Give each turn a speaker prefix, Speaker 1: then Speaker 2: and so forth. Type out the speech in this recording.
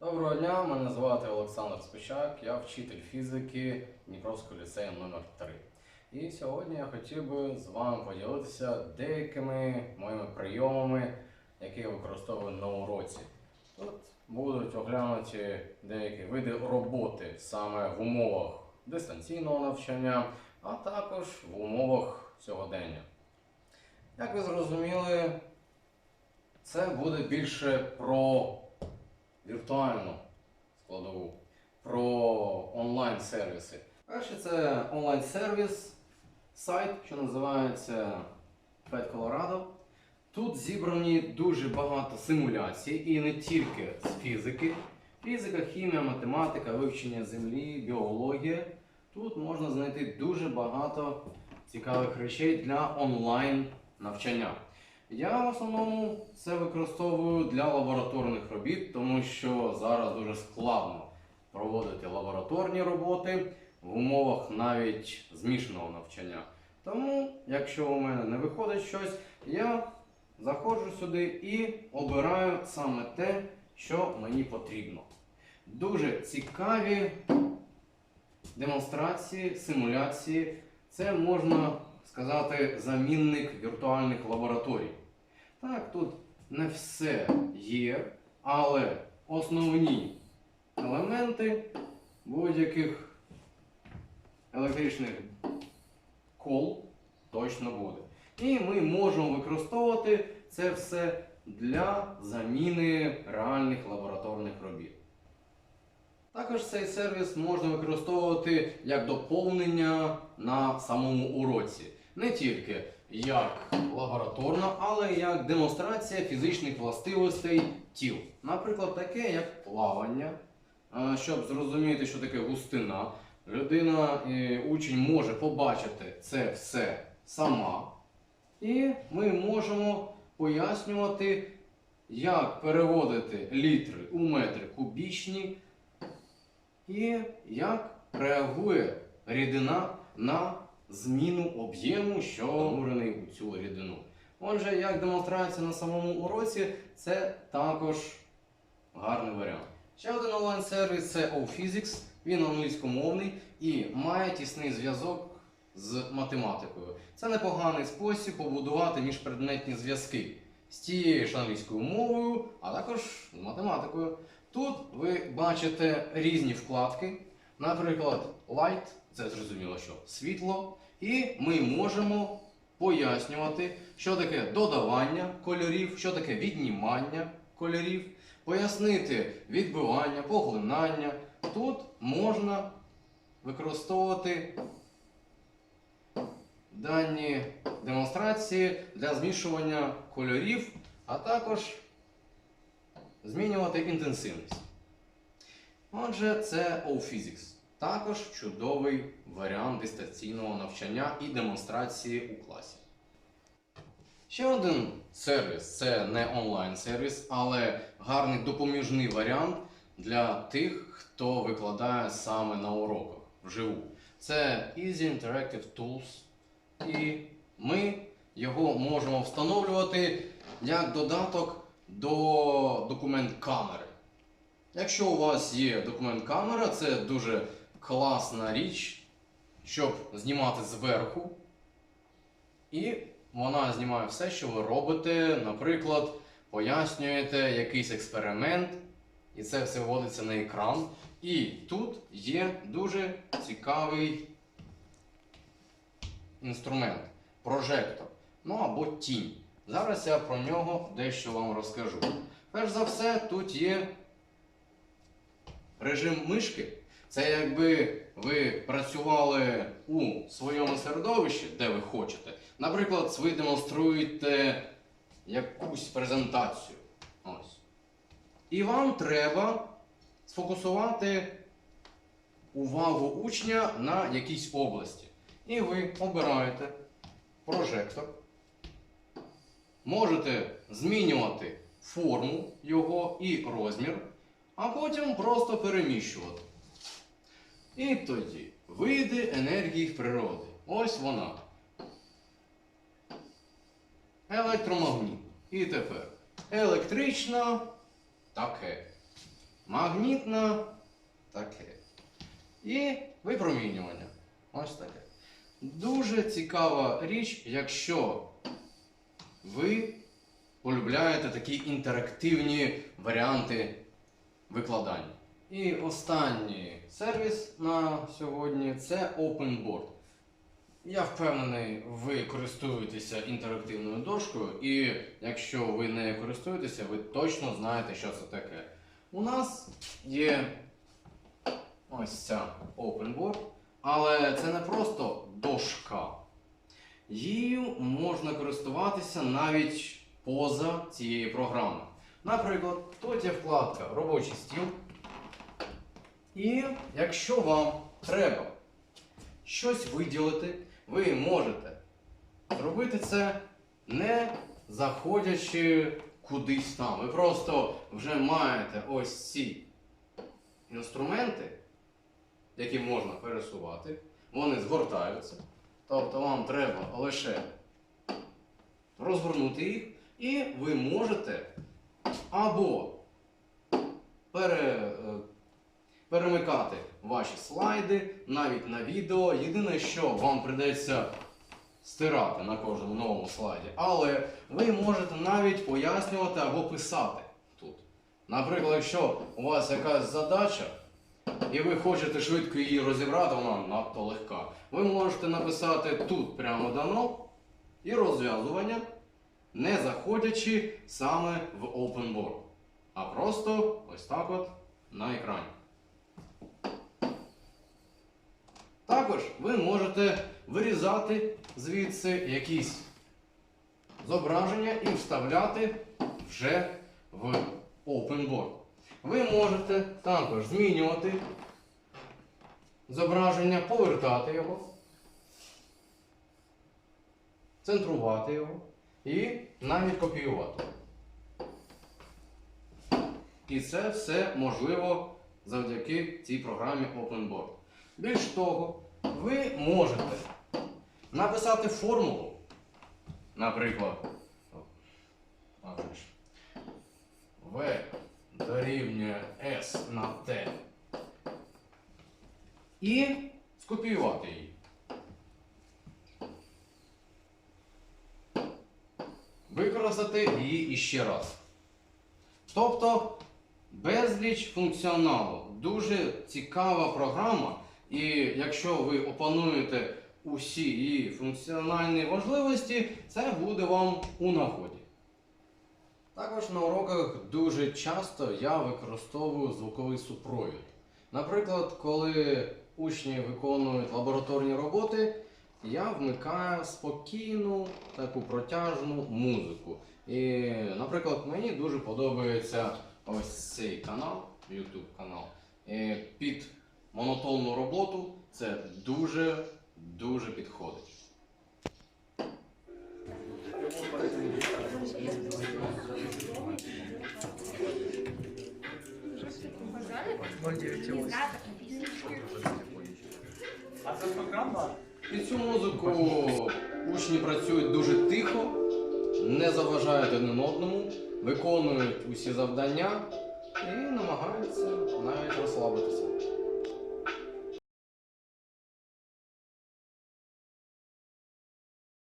Speaker 1: Доброго дня, мене звати Олександр Спичак, я вчитель фізики Дніпровського ліцею номер 3 І сьогодні я хотів би з вами поділитися деякими моїми прийомами, які я використовую на уроці. Тут будуть оглянуті деякі види роботи саме в умовах дистанційного навчання, а також в умовах сьогодення. Як ви зрозуміли, це буде більше про віртуальну складову, про онлайн-сервіси. Перше, це онлайн-сервіс, сайт, що називається Fed Colorado. Тут зібрані дуже багато симуляцій, і не тільки з фізики. Фізика, хімія, математика, вивчення землі, біологія. Тут можна знайти дуже багато цікавих речей для онлайн навчання. Я в основному це використовую для лабораторних робіт, тому що зараз дуже складно проводити лабораторні роботи в умовах навіть змішаного навчання. Тому, якщо у мене не виходить щось, я заходжу сюди і обираю саме те, що мені потрібно. Дуже цікаві демонстрації, симуляції. Це можна сказати замінник віртуальних лабораторій. Так, тут не все є, але основні елементи будь-яких електричних кол точно буде. І ми можемо використовувати це все для заміни реальних лабораторних робіт. Також цей сервіс можна використовувати як доповнення на самому уроці. Не тільки як лабораторна, але й як демонстрація фізичних властивостей тіл. Наприклад, таке як плавання. Е, Щоб зрозуміти, що таке густина, людина, е, учень може побачити це все сама. І ми можемо пояснювати, як переводити літри у метри кубічні і як реагує рідина на зміну об'єму, що занурений у цю рідину. Отже, як демонстрація на самому уроці, це також гарний варіант. Ще один онлайн-сервіс це OPhysics. Він англійськомовний і має тісний зв'язок з математикою. Це непоганий спосіб побудувати міжпредметні зв'язки з тією ж англійською мовою, а також з математикою. Тут ви бачите різні вкладки, наприклад, light, це зрозуміло, що світло, і ми можемо пояснювати, що таке додавання кольорів, що таке віднімання кольорів, пояснити відбивання, поглинання. Тут можна використовувати дані демонстрації для змішування кольорів, а також змінювати інтенсивність. Отже, це OPhysics. Також чудовий варіант дистанційного навчання і демонстрації у класі. Ще один сервіс це не онлайн-сервіс, але гарний допоміжний варіант для тих, хто викладає саме на уроках вживу. Це Easy Interactive Tools. І ми його можемо встановлювати як додаток до документ камери. Якщо у вас є документ камера, це дуже класна річ, щоб знімати зверху. І вона знімає все, що ви робите. Наприклад, пояснюєте якийсь експеримент, і це все вводиться на екран. І тут є дуже цікавий інструмент прожектор. Ну або тінь. Зараз я про нього дещо вам розкажу. Перш за все, тут є режим мишки. Це якби ви працювали у своєму середовищі, де ви хочете. Наприклад, ви демонструєте якусь презентацію. Ось. І вам треба сфокусувати увагу учня на якійсь області. І ви обираєте прожектор. Можете змінювати форму його і розмір, а потім просто переміщувати. І тоді види енергії природи. Ось вона. Електромагніт. І тепер електрична таке. магнітна таке. І випромінювання. Ось таке. Дуже цікава річ, якщо ви полюбляєте такі інтерактивні варіанти викладання. І останній сервіс на сьогодні це OpenBoard. Я впевнений, ви користуєтеся інтерактивною дошкою, і якщо ви не користуєтеся, ви точно знаєте, що це таке. У нас є ось ця OpenBoard, але це не просто дошка. Її можна користуватися навіть поза цією програмою. Наприклад, тут є вкладка Робочий стіл. І якщо вам треба щось виділити, ви можете зробити це не заходячи кудись там. Ви просто вже маєте ось ці інструменти, які можна пересувати, вони згортаються. Тобто вам треба лише розгорнути їх, і ви можете або пере, е, перемикати ваші слайди навіть на відео. Єдине, що вам придеться стирати на кожному новому слайді, але ви можете навіть пояснювати або писати тут. Наприклад, якщо у вас якась задача, і ви хочете швидко її розібрати, вона надто легка. Ви можете написати тут прямо дано і розв'язування, не заходячи саме в OpenBoard, а просто ось так от на екрані. Також ви можете вирізати звідси якісь зображення і вставляти вже в OpenBoard. Ви можете також змінювати зображення, повертати його, центрувати його і навіть копіювати. І це все можливо завдяки цій програмі OpenBoard. Більш того, ви можете написати формулу, наприклад, V дорівнює S на T і скопіювати її. Її іще раз. Тобто безліч функціоналу. Дуже цікава програма. І якщо ви опануєте усі її функціональні можливості, це буде вам у нагоді. Також на уроках дуже часто я використовую звуковий супровід. Наприклад, коли учні виконують лабораторні роботи, я вмикаю спокійну таку протяжну музику. І, наприклад, мені дуже подобається ось цей канал, YouTube канал. І під монотонну роботу це дуже дуже підходить.
Speaker 2: А це програма?
Speaker 1: Під цю музику учні працюють дуже тихо, не заважають один одному, виконують усі завдання і намагаються навіть розслабитися.